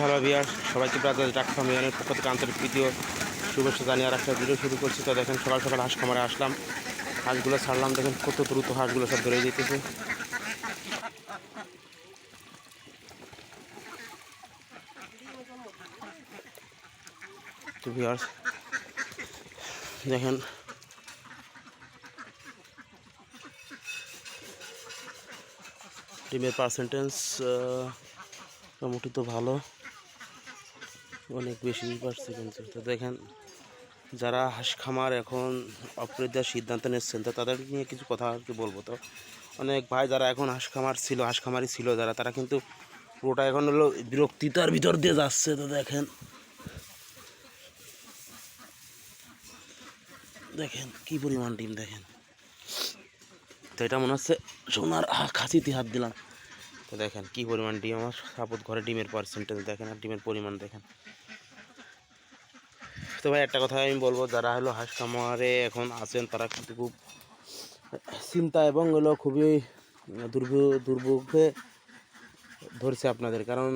Hello বিয়ার সবাইকে brother doctor মিয়ানের পক্ষ থেকে আন্তরিক ভিডিও শুভেচ্ছা জানিয়ে আর একটা ভিডিও শুরু করছি। তো দেখেন, সকাল সকাল হাঁস খামারে আসলাম। হাঁসগুলো ছাড়লাম, দেখেন কত দ্রুত হাঁসগুলো সব ধরে যেতেছে তো দেখেন। ডিমের পার্সেন্টেজ মোটামুটি তো ভালো। অনেক বেশি পার্সেন্টেজ তো দেখেন, যারা হাঁস খামার এখন অপরেট দেওয়ার সিদ্ধান্ত নিচ্ছেন, তো তাদের নিয়ে কিছু কথা আর কি বলব তো। অনেক ভাই যারা এখন হাঁস খামার ছিল, হাঁস খামারই ছিল যারা, তারা কিন্তু পুরোটা এখন হলো বিরক্তিতার ভিতর দিয়ে যাচ্ছে তো দেখেন। দেখেন কি পরিমাণ ডিম দেখেন। তো এটা মনে হচ্ছে সোনার খাসিতে হাত দিলাম। তো দেখেন কি পরিমাণ ডিম, আমার সাপোজ ঘরে ডিমের পার্সেন্টেজ দেখেন আর ডিমের পরিমাণ দেখেন। তো ভাই, একটা কথা আমি বলব, যারা হলো হাঁস খামারে এখন আছেন, তারা কিন্তু খুব চিন্তা এবং হলো খুবই দুর্ভোগ দুর্ভোগে ধরছে আপনাদের। কারণ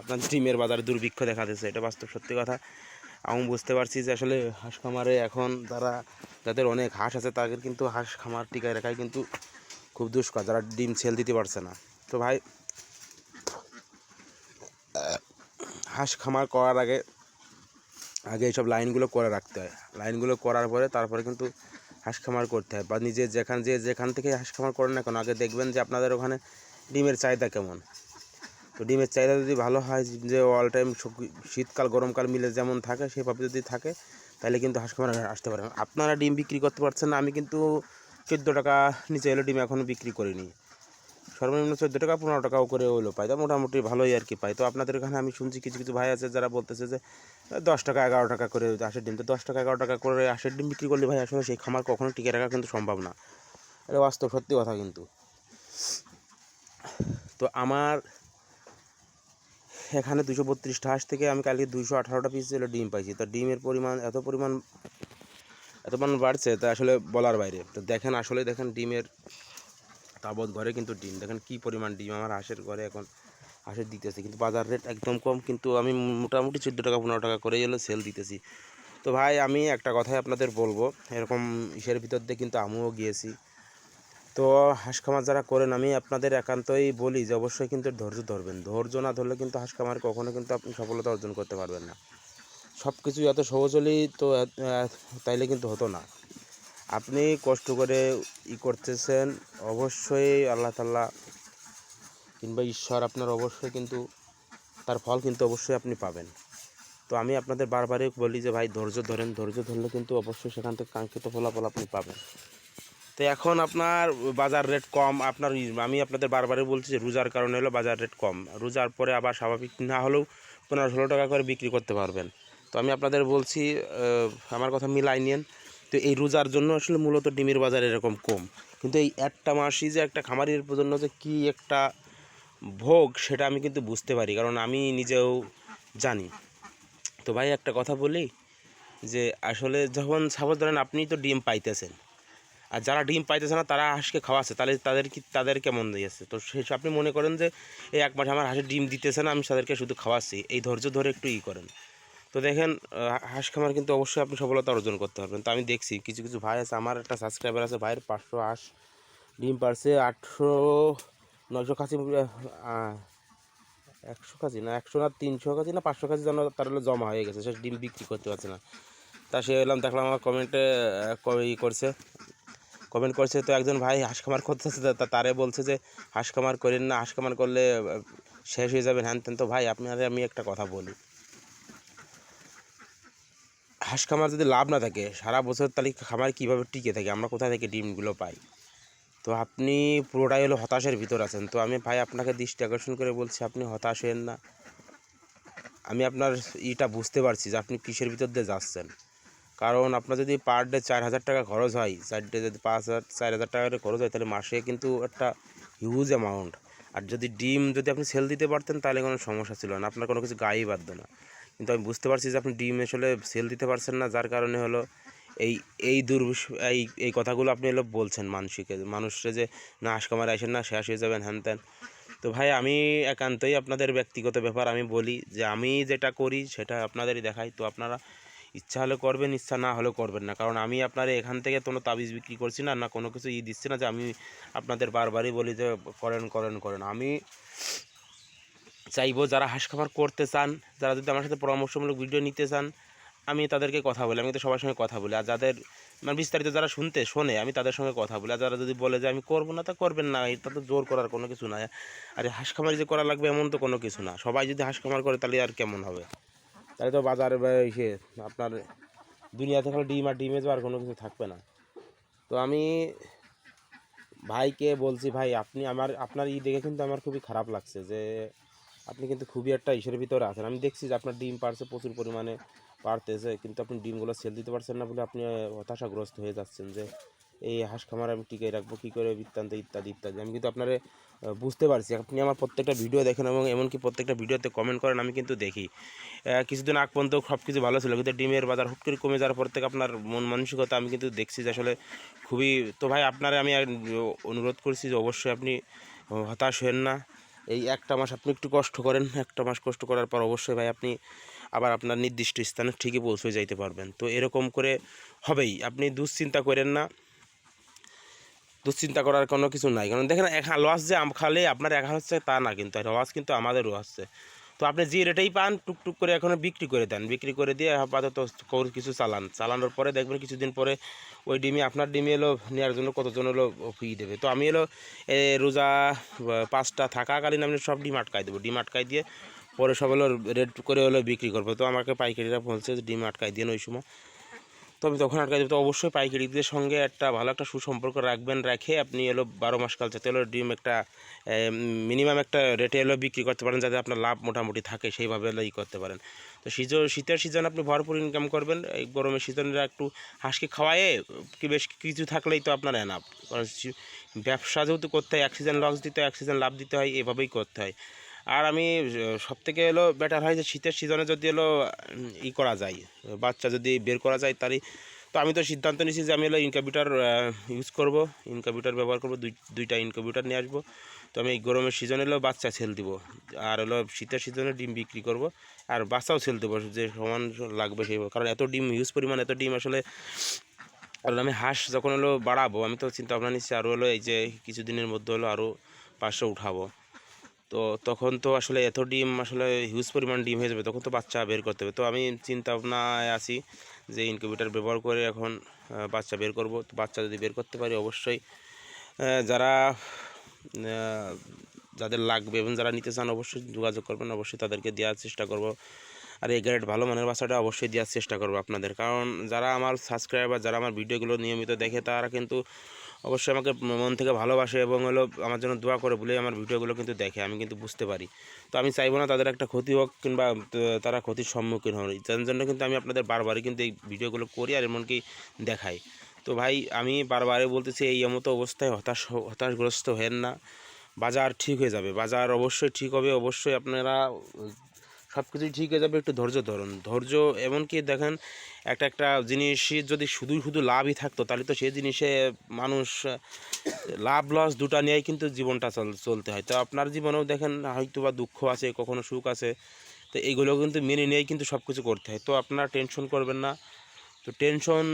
আপনার ডিমের বাজারে দুর্ভিক্ষ দেখা দিচ্ছে এটা বাস্তব সত্যি কথা। আমি বুঝতে পারছি যে আসলে হাঁস খামারে এখন যারা, যাদের অনেক হাঁস আছে, তাদের কিন্তু হাঁস খামার টিকায় রাখাই কিন্তু খুব দুষ্কর, যারা ডিম সেল দিতে পারছে না। তো ভাই, হাঁস খামার করার আগে আগে এইসব লাইনগুলো করে রাখতে হয়। লাইনগুলো করার পরে তারপরে কিন্তু হাঁস খামার করতে হয় বা নিজে যেখান যে যেখান থেকে হাঁস খামার করেন না কেন, আগে দেখবেন যে আপনাদের ওখানে ডিমের চাহিদা কেমন। তো ডিমের চাহিদা যদি ভালো হয়, যে অল টাইম শীতকাল, গরমকাল মিলে যেমন থাকে, সেভাবে যদি থাকে, তাহলে কিন্তু হাঁস খামার আসতে পারেন। আপনারা ডিম বিক্রি করতে পারছেন না, আমি কিন্তু চোদ্দ টাকা নিচে এলো ডিম এখনও বিক্রি করিনি। সর্বনিম্ন চোদ্দ টাকা, পনেরো টাকাও করে হলো পাই। তো মোটামুটি ভালোই আর কি পাই। তো আপনাদের এখানে আমি শুনছি কিছু কিছু ভাই আছে যারা বলতেছে যে দশ টাকা, এগারো টাকা করে আশের ডিম। তো দশ টাকা, এগারো টাকা করে আশের ডিম বিক্রি করলে ভাই আসলে সেই খামার কখনো টিকে রাখা কিন্তু সম্ভব না। এটা বাস্তব সত্যি কথা কিন্তু। তো আমার এখানে দুশো বত্রিশটা হাঁস থেকে আমি কালকে দুশো আঠারোটা পিস ছিল ডিম পাইছি। তো ডিমের পরিমাণ, এত পরিমাণ এত পরিমাণ বাড়ছে তা আসলে বলার বাইরে। তো দেখেন আসলে দেখেন ডিমের তাবৎ ঘরে কিন্তু ডিম। দেখেন কি পরিমাণ ডিম আমার হাঁসের ঘরে এখন হাঁসের দিতেছি। কিন্তু বাজার রেট একদম কম, কিন্তু আমি মোটামুটি চোদ্দ টাকা, পনেরো টাকা করে এলো সেল দিতেছি। তো ভাই, আমি একটা কথাই আপনাদের বলব, এরকম ইসের ভিতর দিয়ে কিন্তু আমিও গিয়েছি। তো হাঁস খামার যারা করেন, আমি আপনাদের একান্তই বলি যে অবশ্যই কিন্তু ধৈর্য ধরবেন। ধৈর্য না ধরলে কিন্তু হাঁস খামার কখনো কিন্তু আপনি সফলতা অর্জন করতে পারবেন না। সব কিছু এত সহজ হলেই তো তাইলে কিন্তু হতো না। আপনি কষ্ট করে ই করতেছেন, অবশ্যই আল্লাহ তাল্লাহ কিংবা ঈশ্বর আপনার অবশ্যই কিন্তু তার ফল কিন্তু অবশ্যই আপনি পাবেন। তো আমি আপনাদের বারবারই বলি যে, ভাই, ধৈর্য ধরেন, ধৈর্য ধরলে কিন্তু অবশ্যই সেখান থেকে কাঙ্ক্ষিত ফলাফল আপনি পাবেন। তো এখন আপনার বাজার রেট কম, আপনার আমি আপনাদের বারবারই বলছি যে, রোজার কারণে হলো বাজার রেট কম। রোজার পরে আবার স্বাভাবিক না হলেও পনেরো ষোলো টাকা করে বিক্রি করতে পারবেন। তো আমি আপনাদের বলছি আমার কথা মিলাই নিন তো এই রোজার জন্য আসলে মূলত ডিমের বাজার এরকম কম। কিন্তু এই একটা মাসই যে একটা খামারির জন্য যে কী একটা ভোগ, সেটা আমি কিন্তু বুঝতে পারি, কারণ আমি নিজেও জানি। তো ভাই, একটা কথা বলি যে আসলে যখন সাপোজ ধরেন আপনি তো ডিম পাইতেছেন, আর যারা ডিম পাইতেছে না, তারা হাঁসকে খাওয়াচ্ছে, তাহলে তাদের কি, তাদের কেমন দিয়েছে তো সে, আপনি মনে করেন যে এই এক মাস আমার হাঁসের ডিম দিতেছে না, আমি তাদেরকে শুধু খাওয়াচ্ছি, এই ধৈর্য ধরে একটু ই করেন। তো দেখেন হাঁস খামার কিন্তু অবশ্যই আপনি সফলতা অর্জন করতে পারবেন। তো আমি দেখছি, কিছু কিছু ভাই আছে, আমার একটা সাবস্ক্রাইবার আছে, ভাইয়ের পাঁচশো হাঁস ডিম পারছে, আটশো, নয়শো খাসি একশো কেজি না, একশো না তিনশো কেজি না পাঁচশো কেজি যেন তার হলো জমা হয়ে গেছে, সে ডিম বিক্রি করতে পারছে না। তা সে এলাম, দেখলাম আমার কমেন্টে ই করছে কমেন্ট করছে, তো একজন ভাই হাঁস খামার করতেছে তারে বলছে যে, হাঁস খামার করেন না, হাঁস খামার করলে শেষ হয়ে যাবে, হ্যান তো ভাই, আপনারে আমি একটা কথা বলি হাঁস খামার যদি লাভ না থাকে, সারা বছর তাহলে খামার কীভাবে টিকে থাকে? আমরা কোথা থেকে ডিমগুলো পাই? তো আপনি পুরোটাই হলো হতাশের ভিতর আছেন। তো আমি ভাই আপনাকে দৃষ্টি আকর্ষণ করে বলছি, আপনি হতাশ হয়েন না। আমি আপনার ইটা বুঝতে পারছি যে আপনি কিসের ভিতর দিয়ে যাচ্ছেন। কারণ আপনার যদি পার ডে চার হাজার টাকা খরচ হয়, চার ডে যদি পাঁচ হাজার, চার হাজার টাকা করে খরচ হয়, তাহলে মাসে কিন্তু একটা হিউজ অ্যামাউন্ট আর যদি ডিম যদি আপনি সেল দিতে পারতেন, তাহলে কোনো সমস্যা ছিল না। আপনার কোনো কিছু গায়েই বাধ্য না। কিন্তু আমি বুঝতে পারছি যে আপনি ডিম আসলে সেল দিতে পারছেন না, যার কারণে হলো এই এই দুর্বিষ, এই এই কথাগুলো আপনি হলো বলছেন মানুষকে, মানুষরা যে না হাঁস কামারে আসেন না শেষ হয়ে যাবেন, হ্যান ত্যান। তো ভাই আমি একান্তই আপনাদের ব্যক্তিগত ব্যাপার আমি বলি যে আমি যেটা করি সেটা আপনাদেরই দেখাই। তো আপনারা ইচ্ছা হলে করবেন, ইচ্ছা না হলে করবেন না। কারণ আমি আপনার এখান থেকে কোনো তাবিজ বিক্রি করছি না না কোনো কিছু ই দিচ্ছি না যে আমি আপনাদের বারবারই বলি যে করেন করেন করেন। আমি চাইব যারা হাঁস খামার করতে চান, যারা যদি আমার সাথে পরামর্শমূলক ভিডিও নিতে চান, আমি তাদেরকে কথা বলি, আমি তো সবার সঙ্গে কথা বলি। আর যাদের মানে বিস্তারিত যারা শুনতে, শোনে, আমি তাদের সঙ্গে কথা বলি। আর যারা যদি বলে যে আমি করব না, তা করবেন না, এটা তো জোর করার কোনো কিছু না। আর হাঁস খামারি যে করা লাগবে এমন তো কোনো কিছু না। সবাই যদি হাঁস খামার করে, তাহলে আর কেমন হবে? তাহলে তো বাজারে ইসে আপনার দুনিয়াতে খালি ডিম আর ডিমে তো আর কোনো কিছু থাকবে না। তো আমি ভাইকে বলছি, ভাই, আপনি আমার, আপনার ই দেখে কিন্তু আমার খুবই খারাপ লাগছে যে আপনি কিন্তু খুবই একটা ইসের ভিতরে আছেন। আমি দেখছি যে আপনার ডিম পারছে প্রচুর পরিমাণে পারতেছে কিন্তু আপনি ডিমগুলো সেল দিতে পারছেন না বলে আপনি হতাশাগ্রস্ত হয়ে যাচ্ছেন যে এই হাঁস খামার আমি টিকে রাখব, কী করে বৃত্তান্ত ইত্যাদি ইত্যাদি। আমি কিন্তু আপনারে বুঝতে পারছি। আপনি আমার প্রত্যেকটা ভিডিও দেখেন এবং এমনকি প্রত্যেকটা ভিডিওতে কমেন্ট করেন, আমি কিন্তু দেখি। কিছুদিন আগ পর্যন্ত সব কিছু ভালো ছিল, কিন্তু ডিমের বাজার হুট করে কমে যাওয়ার পর থেকে আপনার মন মানসিকতা আমি কিন্তু দেখছি যে আসলে খুবই, তো ভাই আপনারে আমি অনুরোধ করছি যে অবশ্যই আপনি হতাশ হবেন না। এই একটা মাস আপনি একটু কষ্ট করেন, একটা মাস কষ্ট করার পর অবশ্যই ভাই আপনি আবার আপনার নির্দিষ্ট স্থানে ঠিকই পৌঁছে যাইতে পারবেন। তো এরকম করে হবেই, আপনি দুশ্চিন্তা করেন না। দুশ্চিন্তা করার কোনো কিছু নাই। কারণ দেখেন এক লস যে আম খালে আপনার একা হচ্ছে তা না কিন্তু লস কিন্তু আমাদেরও হচ্ছে। তো আপনি যে রেটেই পান, টুকটুক করে এখন বিক্রি করে দেন। বিক্রি করে দিয়ে আপাতত কৌর কিছু চালান। চালানোর পরে দেখবেন কিছুদিন পরে ওই ডিমি, আপনার ডিমি এলো নেওয়ার জন্য কতজন এলো, ফি দেবে। তো আমি এলো রোজা পাঁচটা থাকাকালীন আমি সব ডিম আটকাই দেবো। ডিম আটকাই দিয়ে পরে সব হলো রেড করে হলো বিক্রি করব। তো আমাকে পাইকারিরা বলছে ডিম আটকাই দিয়ে ওই সময়। তো আমি তখন আটকাই দেবো তো অবশ্যই পাইকারিদের সঙ্গে একটা ভালো একটা সুসম্পর্ক রাখবেন, রেখে আপনি এলো বারো মাস কাল যাতে এলো ডিম একটা মিনিমাম একটা রেটে এলো বিক্রি করতে পারেন, যাতে আপনার লাভ মোটামুটি থাকে, সেইভাবে এলো ই করতে পারেন। তো সিজ, শীতের সিজন আপনি ভরপুর ইনকাম করবেন, এই গরমের সিজনটা একটু হাঁসকে খাওয়ায়ে কি বেশ কিছু থাকলেই তো আপনার এনাফ কারণ ব্যবসা যেহেতু করতে হয়, এক সিজন লস দিতে হয়, এক সিজন লাভ দিতে হয়, এভাবেই করতে হয়। আর আমি সব থেকে এলো বেটার হয় যে শীতের সিজনে যদি এলো ই করা যায়, বাচ্চা যদি বের করা যায় তারই, তো আমি তো সিদ্ধান্ত নিয়েছি যে আমি এলো ইনকাবিটার ইউজ করব ইনকাবিটার ব্যবহার করব, দুই, দুইটা ইনকাবিটার নিয়ে আসব। তো আমি এই গরমের সিজনে এলো বাচ্চা ছেল দিব, আর হলো শীতের সিজনে ডিম বিক্রি করব, আর বাচ্চাও ছেল দেবো, যে সমান লাগবে সেই, কারণ এত ডিম ইউজ পরিমাণ এত ডিম আসলে, আর আমি হাঁস যখন হলো বাড়াবো, আমি তো চিন্তা ভাবনা নিচ্ছি আরও হলো এই যে কিছুদিনের মধ্যে হলো আরও পাঁচশো উঠাবো। তো তখন তো আসলে এত ডিম, আসলে হিউজ পরিমাণ ডিম হয়ে যাবে, তখন তো বাচ্চা বের করতে হবে। তো আমি চিন্তা ভাবনায় আছি যে ইনকিউবেটার ব্যবহার করে এখন বাচ্চা বের করব। তো বাচ্চা যদি বের করতে পারি অবশ্যই যারা যাদের লাগবে এবং যারা নিতে চান অবশ্যই যোগাযোগ করবেন, অবশ্যই তাদেরকে দেওয়ার চেষ্টা করব। আর এই গ্রেড ভালো মানের বাচ্চাটা অবশ্যই দেওয়ার চেষ্টা করব আপনাদের। কারণ যারা আমার সাবস্ক্রাইবার যারা আমার ভিডিওগুলো নিয়মিত দেখে, তারা কিন্তু অবশ্যই আমাকে মন থেকে ভালোবাসে এবং হলো আমার জন্য দোয়া করে বলে আমার ভিডিওগুলো কিন্তু দেখে, আমি কিন্তু বুঝতে পারি। তো আমি চাইব না তাদের একটা ক্ষতি হোক কিংবা তারা ক্ষতির সম্মুখীন হন। যার জন্য কিন্তু আমি আপনাদের বারবারই কিন্তু এই ভিডিওগুলো করি আর এমনকি দেখাই। তো ভাই, আমি বারবারই বলতেছি, এই মতো অবস্থায় হতাশ, হতাশগ্রস্ত হেন না। বাজার ঠিক হয়ে যাবে। বাজার অবশ্যই ঠিক হবে। অবশ্যই আপনারা সব কিছুই ঠিক হয়ে যাবে, একটু ধৈর্য ধরুন। ধৈর্য এমনকি দেখেন, একটা একটা জিনিসই যদি শুধু শুধু লাভই থাকতো, তাহলে তো সেই জিনিসে মানুষ লাভ, লস দুটা নিয়েই কিন্তু জীবনটা চল, চলতে হয়। তো আপনার জীবনেও দেখেন হয়তো বা দুঃখ আছে, কখনো সুখ আছে, তো এইগুলো কিন্তু মেনে নিয়েই কিন্তু সব কিছু করতে হয়। তো আপনারা টেনশন করবেন না। তো টেনশন,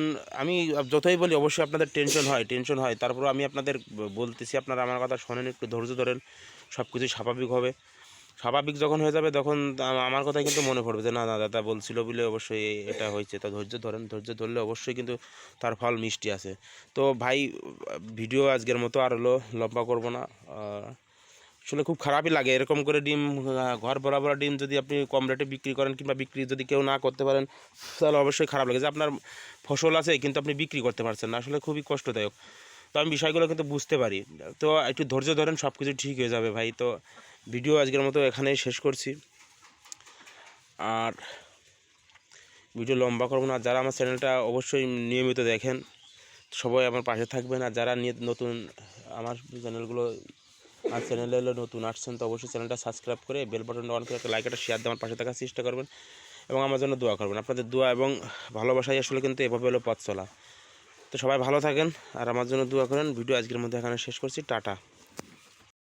আমি যতই বলি, অবশ্যই আপনাদের টেনশন হয় টেনশন হয়। তারপর আমি আপনাদের বলতেছি, আপনারা আমার কথা শোনেন, একটু ধৈর্য ধরেন সব কিছু স্বাভাবিক হবে। স্বাভাবিক যখন হয়ে যাবে তখন আমার কথাই কিন্তু মনে পড়বে যে, না না, দাদা বলছিল বলে অবশ্যই এটা হয়েছে। তা ধৈর্য ধরেন, ধৈর্য ধরলে অবশ্যই কিন্তু তার ফল মিষ্টি আছে। তো ভাই, ভিডিও আজকের মতো আর হলো লম্বা করব না। আসলে খুব খারাপই লাগে। এরকম করে ডিম ঘর বরাবর ডিম যদি আপনি কম রেটে বিক্রি করেন কিংবা বিক্রি যদি কেউ না করতে পারেন, তাহলে অবশ্যই খারাপ লাগে। যে আপনার ফসল আছে কিন্তু আপনি বিক্রি করতে পারছেন না, আসলে খুবই কষ্টদায়ক। তো আমি বিষয়গুলো কিন্তু বুঝতে পারি। তো একটু ধৈর্য ধরেন সব কিছু ঠিক হয়ে যাবে ভাই। তো ভিডিও আজকের মতো এখানেই শেষ করছি। আর ভিডিও লম্বা করব না। যারা আমার চ্যানেলটা অবশ্যই নিয়মিত দেখেন, সবাই আমার পাশে থাকবেন। আর যারা নতুন আমার চ্যানেলগুলো আর চ্যানেলে হলো নতুন আসছেন, তো অবশ্যই চ্যানেলটা সাবস্ক্রাইব করে বেল বাটনটা অন করে একটা শেয়ার দেওয়ার পাশে থাকার চেষ্টা করবেন এবং আমার জন্য দোয়া করবেন। আপনাদের দোয়া এবং ভালোবাসাই আসলে কিন্তু এভাবে হলো পথ চলা। তো সবাই ভালো থাকেন, আর আমার জন্য দোয়া করেন। ভিডিও আজকের মধ্যে এখানে শেষ করছি। টাটা।